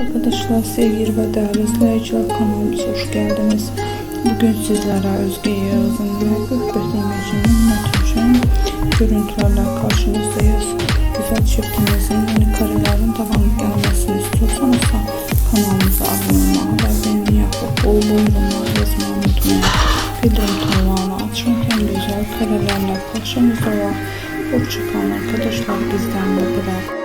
Arkadaşlar sevgili ve değerli izleyiciler kanalımıza hoş geldiniz. Bugün sizlere Özge Yağız'ın ve Gökbet İmeci'nin Netüç'ün görüntülerle karşınızdayız. Güzel çiftimizin yeni karelerin devam gelmesini istiyorsanız da kanalımıza abone olmayı ve beğeni yapıp bol bol yorumlar yazmayı unutmayın. Bildirim tırnağını açın hem güzel karelerle karşınızda var. Hoşçakalın arkadaşlar bizden de bırak.